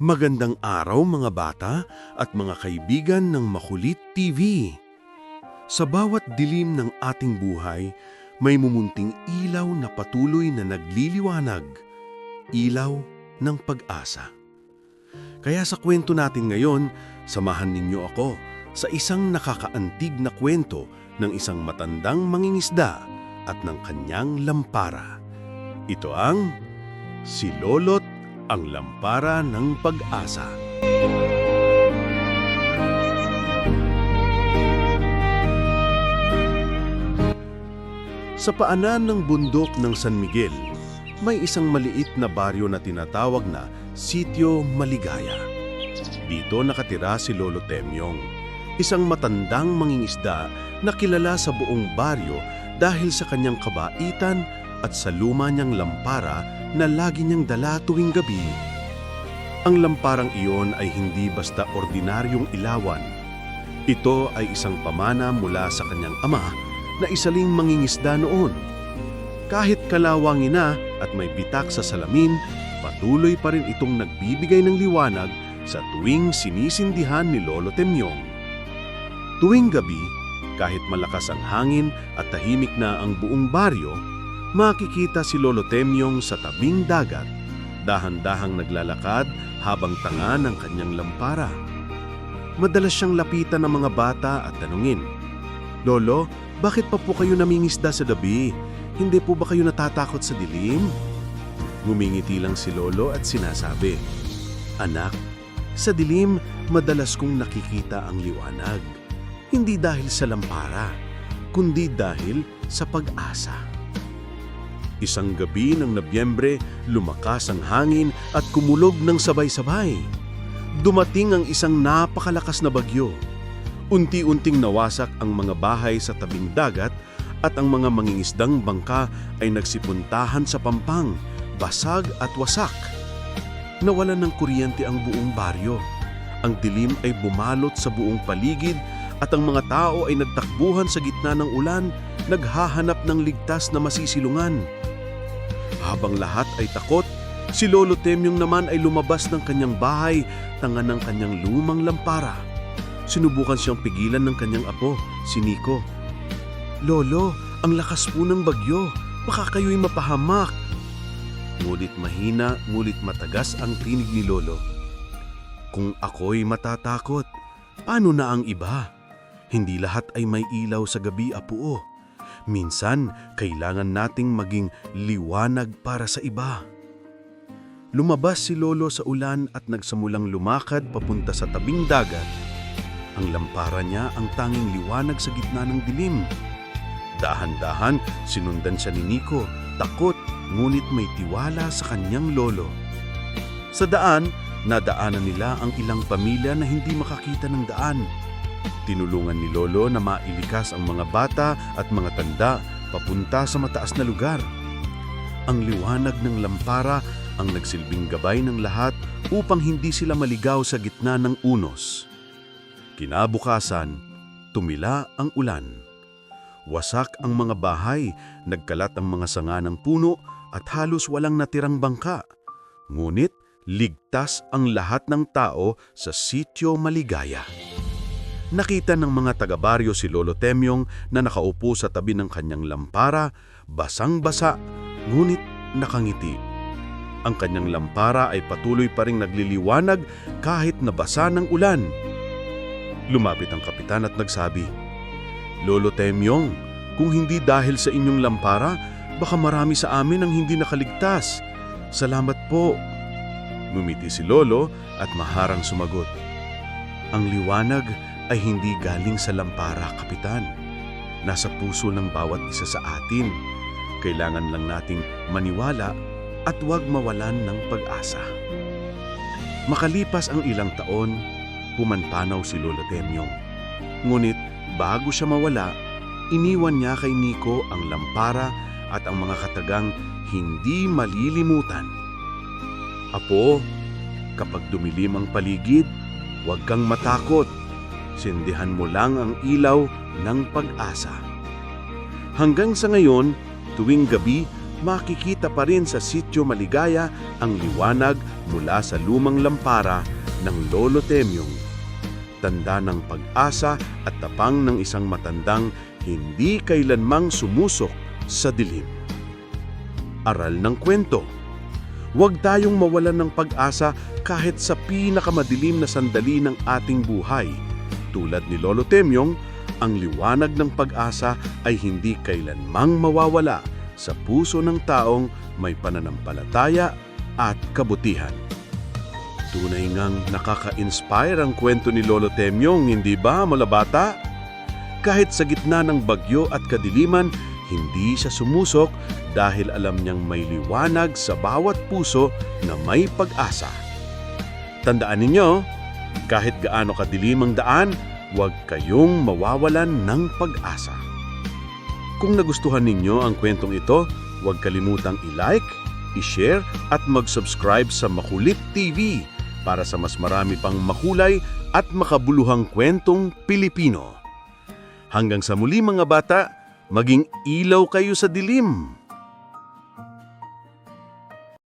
Magandang araw mga bata at mga kaibigan ng Makulit TV. Sa bawat dilim ng ating buhay, may mumunting ilaw na patuloy na nagliliwanag. Ilaw ng pag-asa. Kaya sa kwento natin ngayon, samahan ninyo ako sa isang nakakaantig na kwento ng isang matandang mangingisda at ng kanyang lampara. Ito ang Si Lolo't ang Lampara ng Pag-asa. Sa paanan ng bundok ng San Miguel, may isang maliit na baryo na tinatawag na Sitio Maligaya. Dito nakatira si Lolo Temyong, isang matandang mangingisda na kilala sa buong baryo dahil sa kanyang kabaitan at sa luma niyang lampara na lagi niyang dala tuwing gabi. Ang lamparang iyon ay hindi basta ordinaryong ilawan. Ito ay isang pamana mula sa kanyang ama na isaling mangingisda noon. Kahit kalawangin na at may bitak sa salamin, patuloy pa rin itong nagbibigay ng liwanag sa tuwing sinisindihan ni Lolo Temyong. Tuwing gabi, kahit malakas ang hangin at tahimik na ang buong baryo, makikita si Lolo Temyong sa tabing dagat, dahan-dahang naglalakad habang tanga ng kanyang lampara. Madalas siyang lapitan ng mga bata at tanungin, Lolo, bakit pa po kayo namingisda sa gabi? Hindi po ba kayo natatakot sa dilim? Ngumingiti lang si Lolo at sinasabi, Anak, sa dilim madalas kong nakikita ang liwanag. Hindi dahil sa lampara, kundi dahil sa pag-asa. Isang gabi ng Nabyembre, lumakas ang hangin at kumulog ng sabay-sabay. Dumating ang isang napakalakas na bagyo. Unti-unting nawasak ang mga bahay sa tabing dagat at ang mga mangingisdang bangka ay nagsipuntahan sa pampang, basag at wasak. Nawalan ng kuryente ang buong baryo. Ang dilim ay bumalot sa buong paligid at ang mga tao ay nagtakbuhan sa gitna ng ulan, naghahanap ng ligtas na masisilungan. Habang lahat ay takot, si Lolo Temyong naman ay lumabas ng kanyang bahay, tanga ng kanyang lumang lampara. Sinubukan siyang pigilan ng kanyang apo, si Nico. Lolo, ang lakas po ng bagyo. Baka kayo'y mapahamak. Ngunit mahina, ngunit matagas ang tinig ni Lolo. Kung ako'y matatakot, paano na ang iba? Hindi lahat ay may ilaw sa gabi, apo. Minsan, kailangan nating maging liwanag para sa iba. Lumabas si Lolo sa ulan at nagsamulang lumakad papunta sa tabing dagat. Ang lampara niya ang tanging liwanag sa gitna ng dilim. Dahan-dahan, sinundan siya ni Nico, takot, ngunit may tiwala sa kanyang lolo. Sa daan, nadaanan nila ang ilang pamilya na hindi makakita ng daan. Tinulungan ni Lolo na mailikas ang mga bata at mga tanda papunta sa mataas na lugar. Ang liwanag ng lampara ang nagsilbing gabay ng lahat upang hindi sila maligaw sa gitna ng unos. Kinabukasan, tumila ang ulan. Wasak ang mga bahay, nagkalat ang mga sanga ng puno at halos walang natirang bangka. Ngunit ligtas ang lahat ng tao sa sitio Maligaya. Nakita ng mga taga-baryo si Lolo Temyong na nakaupo sa tabi ng kanyang lampara, basang-basa, ngunit nakangiti. Ang kanyang lampara ay patuloy pa ring nagliliwanag kahit nabasa ng ulan. Lumapit ang kapitan at nagsabi, Lolo Temyong, kung hindi dahil sa inyong lampara, baka marami sa amin ang hindi nakaligtas. Salamat po. Ngumiti si Lolo at maharang sumagot. Ang liwanag ay hindi galing sa lampara, Kapitan. Nasa puso ng bawat isa sa atin. Kailangan lang nating maniwala at huwag mawalan ng pag-asa. Makalipas ang ilang taon, pumanpanaw si Lola Temyong. Ngunit bago siya mawala, iniwan niya kay Nico ang lampara at ang mga katagang hindi malilimutan. Apo, kapag dumilim ang paligid, huwag kang matakot. Sindihan mo lang ang ilaw ng pag-asa. Hanggang sa ngayon, tuwing gabi, makikita pa rin sa sityo Maligaya ang liwanag mula sa lumang lampara ng Lolo Temyong. Tanda ng pag-asa at tapang ng isang matandang hindi kailanmang sumusok sa dilim. Aral ng kwento Huwag tayong mawalan ng pag-asa kahit sa pinakamadilim na sandali ng ating buhay. Tulad ni Lolo Temyong, ang liwanag ng pag-asa ay hindi kailanmang mawawala sa puso ng taong may pananampalataya at kabutihan. Tunay ngang nakaka-inspire ang kwento ni Lolo Temyong, hindi ba, mula bata? Kahit sa gitna ng bagyo at kadiliman, hindi siya sumusok dahil alam niyang may liwanag sa bawat puso na may pag-asa. Tandaan ninyo, kahit gaano kadilim ang daan, huwag kayong mawawalan ng pag-asa. Kung nagustuhan ninyo ang kwentong ito, huwag kalimutang i-like, i-share at mag-subscribe sa Makulit TV para sa mas marami pang makulay at makabuluhang kwentong Pilipino. Hanggang sa muli mga bata, maging ilaw kayo sa dilim.